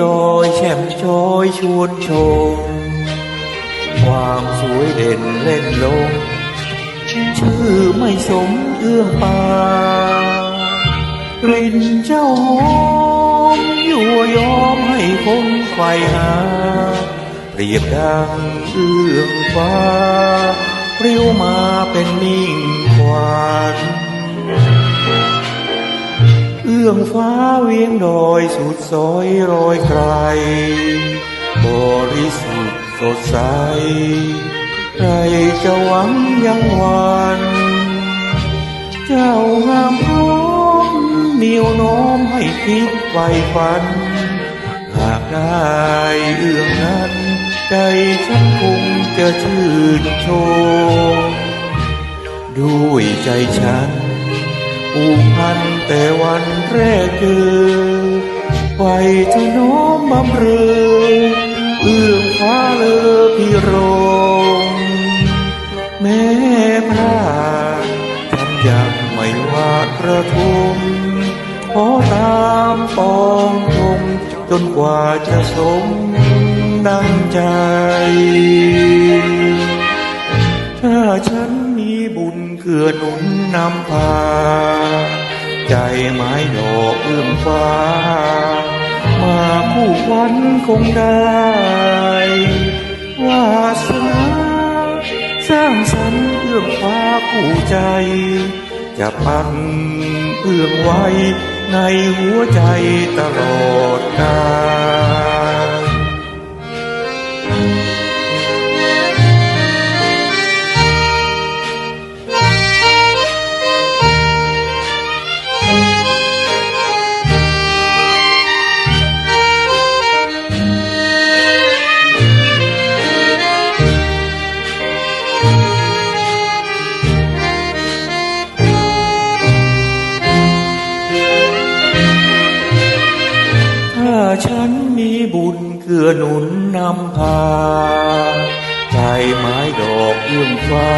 ดอกไม้เวียงดอยแช่มชอยชวนชม ความสวยเด่นเล่นลง ชื่อไม่สมเอื้องปากลิ่นเจ้าหอมยั่วยอมให้คนไขว่หาเปรียบดังเอื้องฟ้าปริ้วมาเป็นนิ่งควัน เอื้องฟ้าเวียงดอยสุดซอยรอยไกล บริสุทธิ์สดใส ใครจะหวังยังวัน เจ้างามพร้อมเหนียวโน้มให้คิดไฟฝัน หากได้เอื้องนั้น ใจฉันคงจะชื่นชมด้วยใจฉัน ผูกพันแต่วันแรกเจอไฟจะน้อมบำเรอเอื้องฟ้าเลอพี่โรงแม่พระฉันยังไม่วาดกระทมขอตามปองทงจนกว่าจะสมดังใจ เกื้อหนุนนำพา ใจไม้ดอกเอื้อมฟ้า มาคู่ควันคงได้วาสนาสร้างสรรค์เอื้อมฟ้าคู่ใจ จะปันเอื้องไว้ในหัวใจตลอดกาล ฉันมีบุญเกื้อหนุนนำพา ใจไม้ดอกเอื้อมฟ้า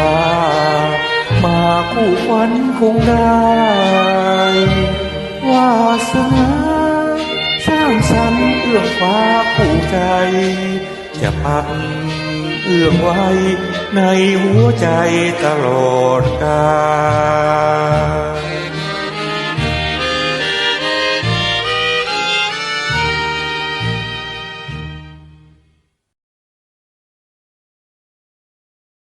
มาคู่ควันคงได้ วาสนาสร้างสรรค์เอื้อมฟ้าคู่ใจ จะพันเอื้องไว้ในหัวใจตลอดกาล